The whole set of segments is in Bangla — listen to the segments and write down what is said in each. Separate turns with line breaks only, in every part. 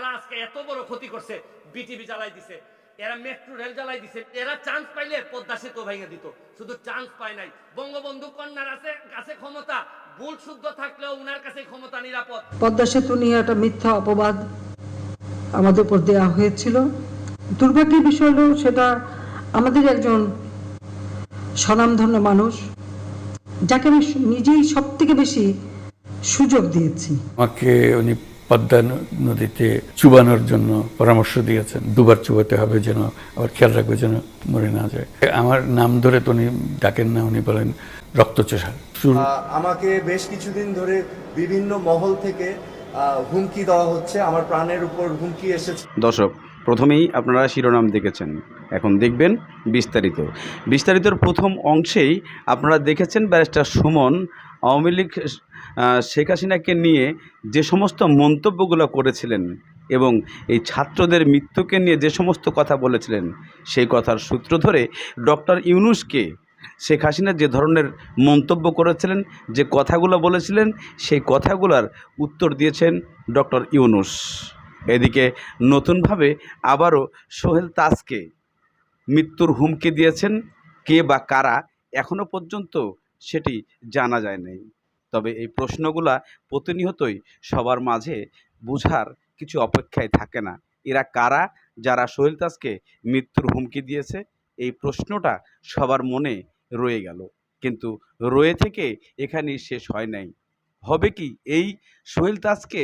যারা আজকে এত বড় ক্ষতি করছে বিটিভি জ্বালাই দিছে এরা মেট্রো রেল জ্বালাই দিছে এরা চান্স পাইলে পদ্মা সেতু ভেঙে দিত শুধু চান্স পায় নাই। বঙ্গবন্ধু কন্যার আছে কাছে ক্ষমতা ভুল শুদ্ধ থাকলেও উনার কাছে ক্ষমতা নিরাপদ।
পদ্মা সেতু নিয়ে একটা মিথ্যা অপবাদ আমাদের উপর দেওয়া হয়েছিল। দুর্ভাগ্যের বিষয় হলো সেটা আমাদের একজন স্বনামধন্য মানুষ যাকে আমি নিজেই সব থেকে বেশি সুযোগ দিয়েছি।
আমাকে উনি পদ্মা নদীতে চুবানোর জন্য পরামর্শ দিয়েছেন। দুবার চুবাতে হবে যেন আবার খেয়াল রাখবে যেন মরে না যায়। আমার নাম ধরে তো উনি ডাকেন না উনি বলেন রক্তচোষা।
আমাকে বেশ কিছুদিন ধরে বিভিন্ন মহল থেকে হুমকি দেওয়া হচ্ছে। আমার প্রাণের উপর হুমকি এসেছে।
দর্শক প্রথমেই আপনারা শিরোনাম দেখেছেন। এখন দেখবেন বিস্তারিত। বিস্তারিতর প্রথম অংশেই আপনারা দেখেছেন ব্যারিস্টার সুমন আওয়ামী লীগ শেখ হাসিনাকে নিয়ে যে সমস্ত মন্তব্যগুলো করেছিলেন এবং এই ছাত্রদের মৃত্যুকে নিয়ে যে সমস্ত কথা বলেছিলেন, সেই কথার সূত্র ধরে ডক্টর ইউনুসকে শেখ হাসিনা যে ধরনের মন্তব্য করেছিলেন, যে কথাগুলো বলেছিলেন, সেই কথাগুলোর উত্তর দিয়েছেন ডক্টর ইউনুস। এদিকে নতুনভাবে আবারও সোহেল তাজকে মৃত্যুর হুমকি দিয়েছেন, কে বা কারা এখনও পর্যন্ত সেটি জানা যায় নাই। তবে এই প্রশ্নগুলা প্রতিনিয়তই সবার মাঝে বুঝার কিছু অপেক্ষায় থাকে না। এরা কারা? যারা সোহেল তাজকে মৃত্যুর হুমকি দিয়েছে? এই প্রশ্নটা সবার মনে রয়ে গেল। কিন্তু রয়ে থেকে এখানেই শেষ হয় নাই। হবে কি এই সোহেল তাজকে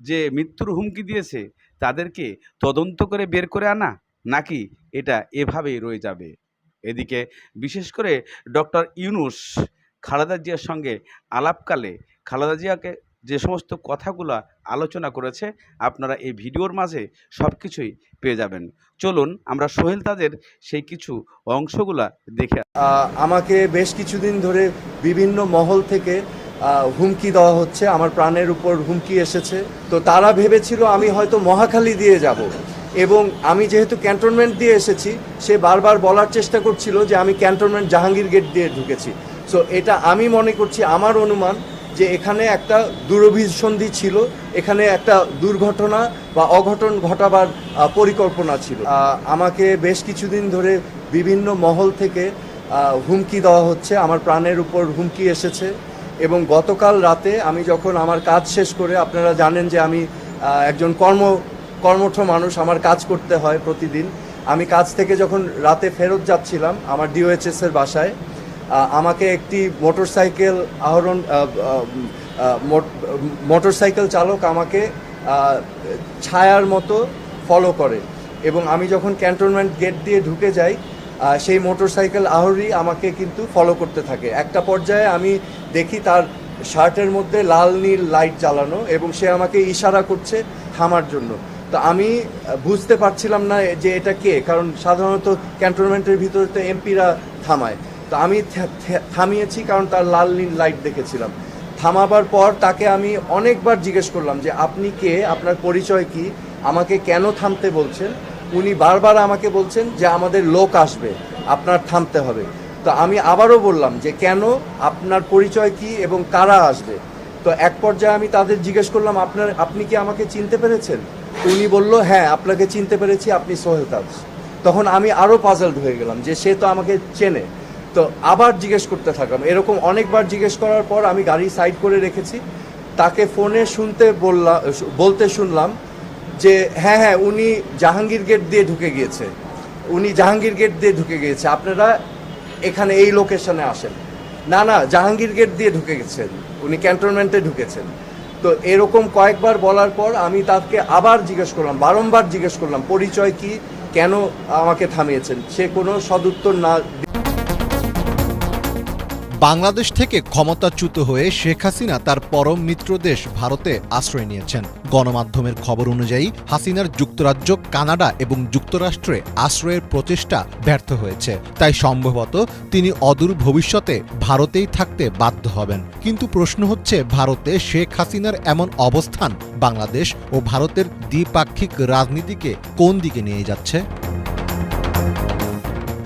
যে মৃত্যুর হুমকি দিয়েছে, তাদেরকে তদন্ত করে বের করে আনা? নাকি এটা এভাবেই রয়ে যাবে? এদিকে বিশেষ করে ডক্টর ইউনুস খালেদা জিয়ার সঙ্গে আলাপকালে খালেদা জিয়াকে যে সমস্ত কথাগুলো আলোচনা করেছে, আপনারা এই ভিডিওর মাঝে সব কিছুই পেয়ে যাবেন। চলুন, আমরা সোহেল তাদের সেই কিছু অংশগুলা দেখে
আমাকে বেশ কিছুদিন ধরে বিভিন্ন মহল থেকে হুমকি দেওয়া হচ্ছে, আমার প্রাণের উপর হুমকি এসেছে। তো তারা ভেবেছিল আমি হয়তো মহাখালী দিয়ে যাব এবং আমি যেহেতু ক্যান্টনমেন্ট দিয়ে এসেছি, সে বারবার বলার চেষ্টা করছিল যে আমি ক্যান্টনমেন্ট জাহাঙ্গীর গেট দিয়ে ঢুকেছি। সো এটা আমি মনে করছি আমার অনুমান যে এখানে একটা দুরভিসন্ধি ছিল, এখানে একটা দুর্ঘটনা বা অঘটন ঘটাবার পরিকল্পনা ছিল। আমাকে বেশ কিছুদিন ধরে বিভিন্ন মহল থেকে হুমকি দেওয়া হচ্ছে, আমার প্রাণের উপর হুমকি এসেছে এবং গতকাল রাতে আমি যখন আমার কাজ শেষ করে, আপনারা জানেন যে আমি একজন কর্ম, কর্মঠ মানুষ, আমার কাজ করতে হয় প্রতিদিন। আমি কাজ থেকে যখন রাতে ফেরত যাচ্ছিলাম, আমার ডিওএইচএস এর বাসায় আমাকে একটি মোটরসাইকেল আহরণ মোটরসাইকেল চালক আমাকে ছায়ার মতো ফলো করে। এবং আমি যখন ক্যান্টনমেন্ট গেট দিয়ে ঢুকে যাই সেই মোটরসাইকেল আহরি আমাকে কিন্তু ফলো করতে থাকে। একটা পর্যায়ে আমি দেখি তার শার্টের মধ্যে লাল নীল লাইট জ্বালানো এবং সে আমাকে ইশারা করছে থামার জন্য। তো আমি বুঝতে পারছিলাম না যে এটা কে, কারণ সাধারণত ক্যান্টনমেন্টের ভিতরে তো এমপিরা থামায়। তো আমি থামিয়েছি কারণ তার লাল নীল লাইট দেখেছিলাম। থামাবার পর তাকে আমি অনেকবার জিজ্ঞেস করলাম যে, আপনি কে? আপনার পরিচয় কি? আমাকে কেন থামতে বলছেন? উনি বারবার আমাকে বলছেন যে, আমাদের লোক আসবে, আপনার থামতে হবে। তো আমি আবারও বললাম যে, কেন? আপনার পরিচয় কি এবং কারা আসবে? তো এক পর্যায়ে আমি তাদের জিজ্ঞেস করলাম, আপনার, আপনি কি আমাকে চিনতে পেরেছেন? উনি বলল হ্যাঁ আপনাকে চিনতে পেরেছি, আপনি সোহেল তখন আমি আরও পাজলড হয়ে গেলাম যে, সে তো আমাকে চেনে। তো আবার জিজ্ঞেস করতে থাকলাম। এরকম অনেকবার জিজ্ঞেস করার পর আমি গাড়ি সাইড করে রেখেছি। তাকে ফোনে শুনতে বললাম বলতে শুনলাম যে হ্যাঁ হ্যাঁ উনি জাহাঙ্গীর গেট দিয়ে ঢুকে গিয়েছে। উনি জাহাঙ্গীর গেট দিয়ে ঢুকে গিয়েছে। আপনারা এখানে এই লোকেশনে আসেন। না না, জাহাঙ্গীর গেট দিয়ে ঢুকে গেছেন। উনি ক্যান্টনমেন্টে ঢুকেছেন। তো এরকম কয়েকবার বলার পর আমি তাকে আবার জিজ্ঞেস করলাম, বারংবার জিজ্ঞেস করলাম, পরিচয় কি? কেন আমাকে থামিয়েছেন? সে কোনো সদুত্তর না
বাংলাদেশ থেকে ক্ষমতাচ্যুত হয়ে শেখ হাসিনা তার পরম মিত্র দেশ ভারতে আশ্রয় নিয়েছেন। গণমাধ্যমের খবর অনুযায়ী, হাসিনার যুক্তরাজ্য, কানাডা এবং যুক্তরাষ্ট্রে আশ্রয়ের প্রচেষ্টা ব্যর্থ হয়েছে। তাই সম্ভবত তিনি অদূর ভবিষ্যতে ভারতেই থাকতে বাধ্য হবেন। কিন্তু প্রশ্ন হচ্ছে, ভারতে শেখ হাসিনার এমন অবস্থান বাংলাদেশ ও ভারতের দ্বিপাক্ষিক রাজনীতিকে কোন দিকে নিয়ে যাচ্ছে?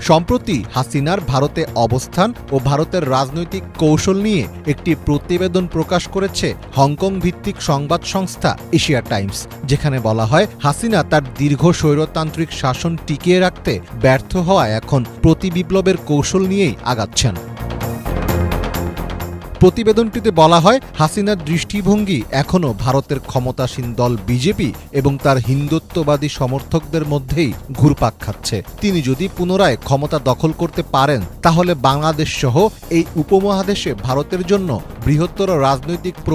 সম্প্রতি হাসিনার ভারতে অবস্থান ও ভারতের রাজনৈতিক কৌশল নিয়ে একটি প্রতিবেদন প্রকাশ করেছে হংকং ভিত্তিক সংবাদ সংস্থা এশিয়া টাইমস, যেখানে বলা হয় হাসিনা তার দীর্ঘ স্বৈরতান্ত্রিক শাসন টিকিয়ে রাখতে ব্যর্থ হওয়ায় এখন প্রতিবিপ্লবের কৌশল নিয়েই আগাচ্ছেন। প্রতিবেদনটিতে বলা হয়, হাসিনার দৃষ্টিভঙ্গি এখনও ভারতের ক্ষমতাসীন দল বিজেপি এবং তার হিন্দুত্ববাদী সমর্থকদের মধ্যেই ঘুরপাক খাচ্ছে। তিনি যদি পুনরায় ক্ষমতা দখল করতে পারেন, তাহলে বাংলাদেশ সহ এই উপমহাদেশে ভারতের জন্য বৃহত্তর রাজনৈতিক